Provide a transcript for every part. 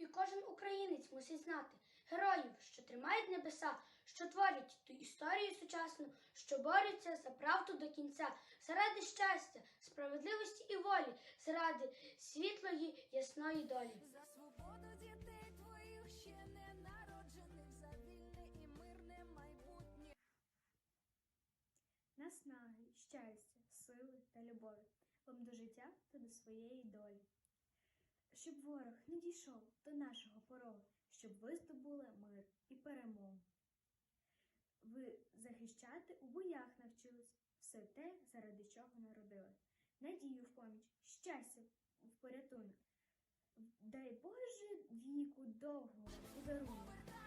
І кожен українець мусить знати героїв, що тримають небеса, що творять ту історію сучасну, що борються за правду до кінця, заради щастя, справедливості і волі, заради світлої, ясної долі. За свободу дітей твоїх ще не народжених, за вільне і мирне майбутнє. Наснаги, щастя, сили та любові вам до життя та до своєї долі. Щоб ворог не дійшов до нашого порогу, щоб ви здобули мир і перемогу. Ви захищати у боях навчились все те, заради чого народили. Надію в поміч, щастя в порятунок. Дай Боже віку довгого подарунок.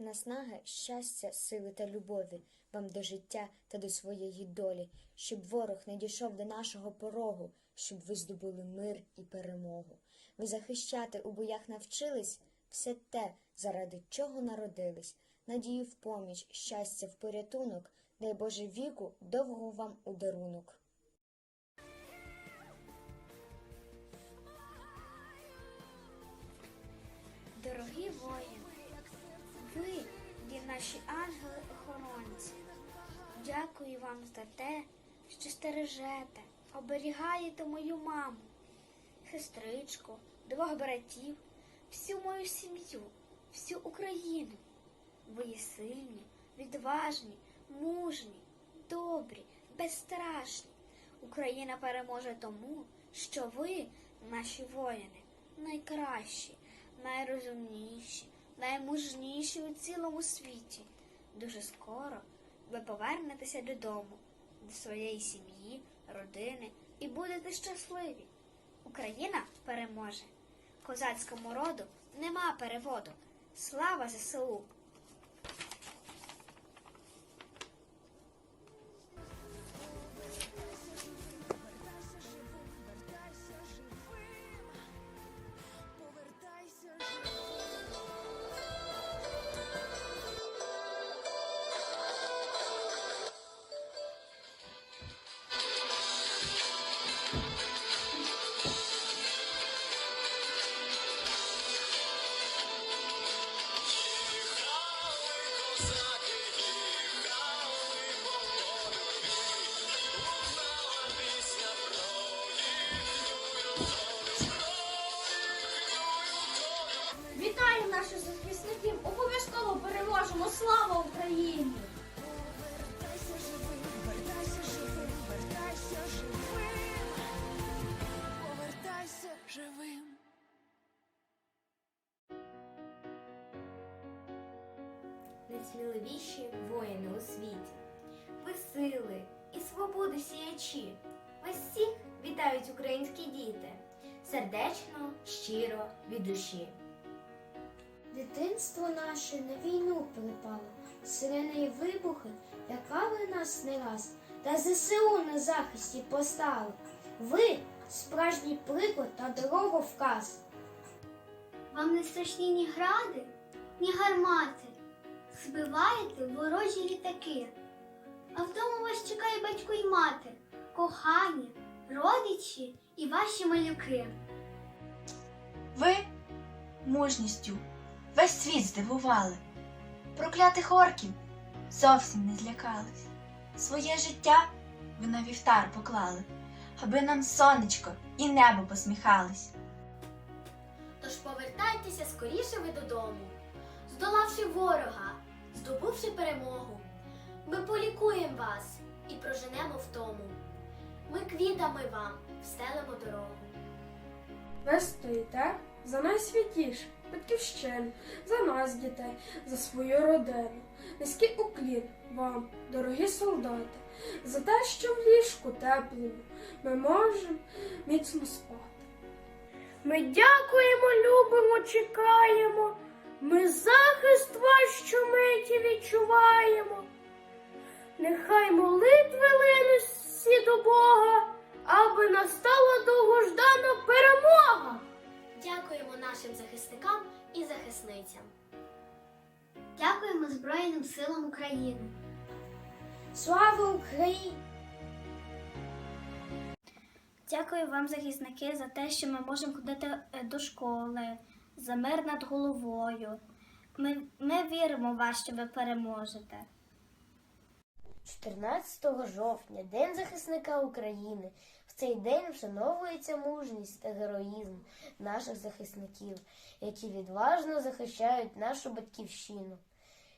Наснаги, щастя, сили та любові вам до життя та до своєї долі, щоб ворог не дійшов до нашого порогу, щоб ви здобули мир і перемогу. Ви захищати у боях навчились все те, заради чого народились. Надію в поміч, щастя в порятунок, дай Боже віку, довго вам у дарунок. Дорогі воїни, наші ангели-охоронці. Дякую вам за те, що стережете, оберігаєте мою маму, сестричку, двох братів, всю мою сім'ю, всю Україну. Ви є сильні, відважні, мужні, добрі, безстрашні. Україна переможе тому, що ви, наші воїни, найкращі, найрозумніші, наймужніші у цілому світі. Дуже скоро ви повернетеся додому, до своєї сім'ї, родини і будете щасливі. Україна переможе. Козацькому роду нема переводу. Слава ЗСУ! Найсміливіші воїни у світі. Ви сили і свободи сіячі. Вас всіх вітають українські діти. Сердечно, щиро, від душі. Дитинство наше на війну припало, сирени й вибухи лякали нас не раз, та ЗСУ на захисті постали. Ви справжній приклад та дороговказ. Вам не страшні ні гради, ні гармати. Збиваєте ворожі літаки. А вдома вас чекає батько й мати, кохані, родичі і ваші малюки. Ви мужністю весь світ здивували. Проклятих орків зовсім не злякались. Своє життя ви на вівтар поклали, аби нам сонечко і небо посміхались. Тож повертайтеся скоріше ви додому, здолавши ворога, здобувши перемогу. Ми полікуємо вас і проженемо втому. Ми квітами вам встелимо дорогу. Ви стоїте за найсвятіше, батьківщину, за нас, дітей, за свою родину. Низький уклін вам, дорогі солдати, за те, що в ліжку теплому ми можемо міцно спати. Ми дякуємо, любимо, чекаємо. Ми захист ваш щомиті відчуваємо. Нехай молитви линуть всі до Бога, аби настала довгождана перемога. Дякуємо нашим захисникам і захисницям. Дякуємо Збройним силам України. Слава Україні! Дякую вам, захисники, за те, що ми можемо ходити е, до школи, за мир над головою. Ми, ми віримо в вас, що ви переможете. 14 жовтня, День захисника України. В цей день вшановується мужність та героїзм наших захисників, які відважно захищають нашу батьківщину.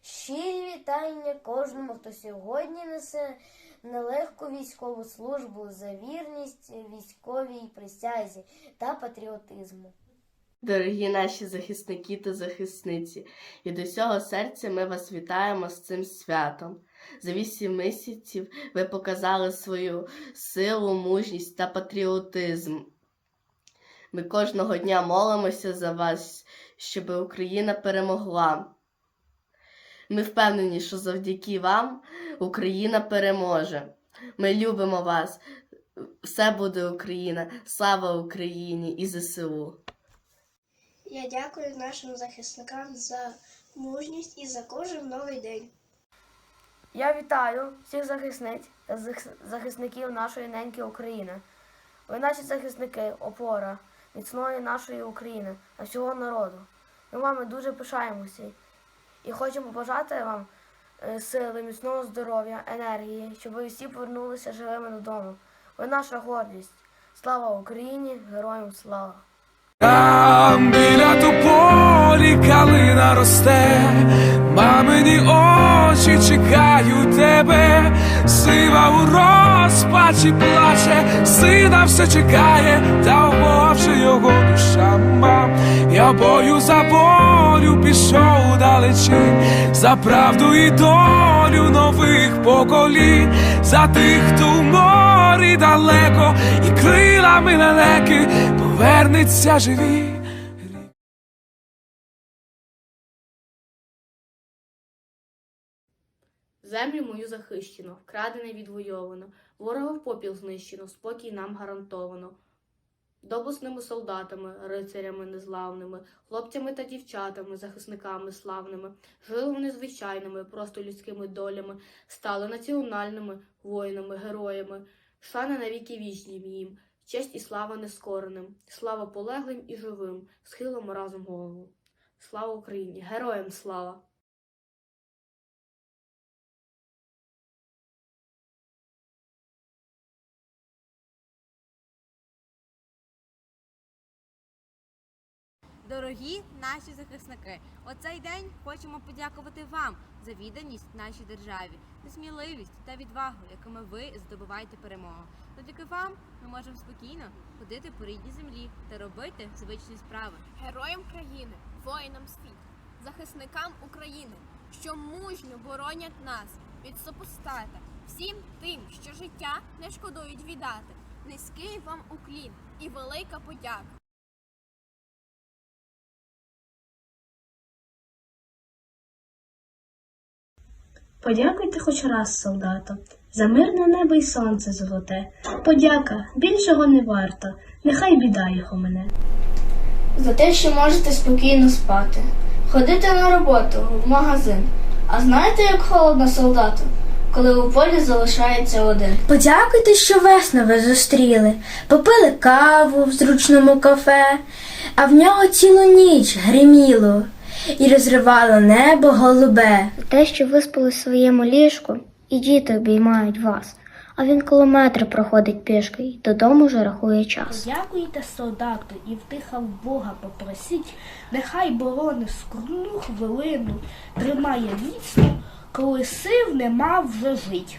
Щирі вітання кожному, хто сьогодні несе нелегку військову службу за вірність військовій присязі та патріотизму. Дорогі наші захисники та захисниці, від усього серця ми вас вітаємо з цим святом. За вісім місяців ви показали свою силу, мужність та патріотизм. Ми кожного дня молимося за вас, щоб Україна перемогла. Ми впевнені, що завдяки вам Україна переможе. Ми любимо вас. Все буде Україна. Слава Україні і ЗСУ! Я дякую нашим захисникам за мужність і за кожен новий день. Я вітаю всіх захисниць та захисників нашої неньки України. Ви наші захисники, опора міцної нашої України та всього народу. Ми вами дуже пишаємося і хочемо побажати вам е, сили, міцного здоров'я, енергії, щоб ви всі повернулися живими додому. Ви наша гордість. Слава Україні! Героям слава! Там біля тополі калина росте, мамині очі чекають тебе, сива у розпачі плаче, сина все чекає, та умовши його душа. Я бою за волю пішов далечінь, за правду і долю нових поколінь, за тих, хто в морі далеко, і крилами лелеки повернеться живі. Землю мою захищено, вкрадене відвойовано, ворога в попіл знищено, спокій нам гарантовано. Доблесними солдатами, рицарями незламними, хлопцями та дівчатами, захисниками славними, жили вони звичайними, просто людськими долями, стали національними воїнами, героями, шана навіки вічні їм, честь і слава нескореним, слава полеглим і живим, схилимо разом голову. Слава Україні! Героям слава! Дорогі наші захисники, у цей день хочемо подякувати вам за відданість нашій державі, за сміливість та відвагу, якими ви здобуваєте перемогу. Завдяки вам ми можемо спокійно ходити по рідній землі та робити звичні справи. Героям країни, воїнам світу, захисникам України, що мужньо боронять нас від супостата, всім тим, що життя не шкодують віддати. Низький вам уклін і велика подяка. Подякуйте хоч раз, солдато, за мирне небо й сонце золоте. Подяка більшого не варто, нехай біда його мене. За те, що можете спокійно спати, ходити на роботу, в магазин. А знаєте, як холодно солдату, коли у полі залишається один? Подякуйте, що весну ви зустріли, попили каву в зручному кафе, а в нього цілу ніч гриміло і розривало небо голубе. Те, що ви спали в своєму ліжку, і діти обіймають вас, а він кілометри проходить пішки і додому вже рахує час. Подякуйте солдату і втиха в Бога попросіть, нехай борони скрутну хвилину, тримає міцно, коли сил нема вже жить.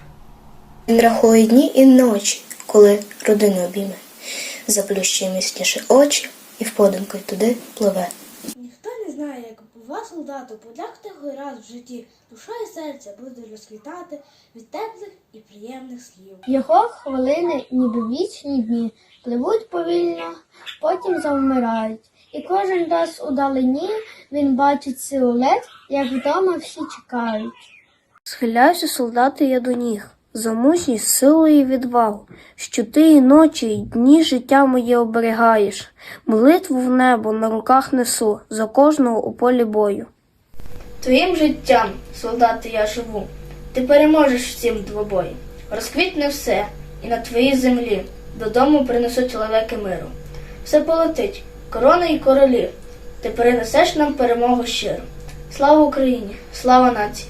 Він рахує дні і ночі, коли родину обійме. Заплющує міцніше очі і в подумки туди пливе. Ніхто не знає, як бува солдату, подякте його раз в житті, душа і серце буде розквітати від теплих і приємних слів. Його хвилини, ніби вічні дні, пливуть повільно, потім завмирають. І кожен раз у далині він бачить силует, як вдома всі чекають. Схиляюся, солдати, я до ніг, за мужність, силу і відвагу, що ти і ночі, і дні життя моє оберігаєш. Молитву в небо на руках несу за кожного у полі бою. Твоїм життям, солдати, я живу, ти переможеш всім двобої. Розквітне все, і на твоїй землі додому принесуть лелеки миру. Все полетить, корона і королі. Ти перенесеш нам перемогу щиру. Слава Україні! Слава нації!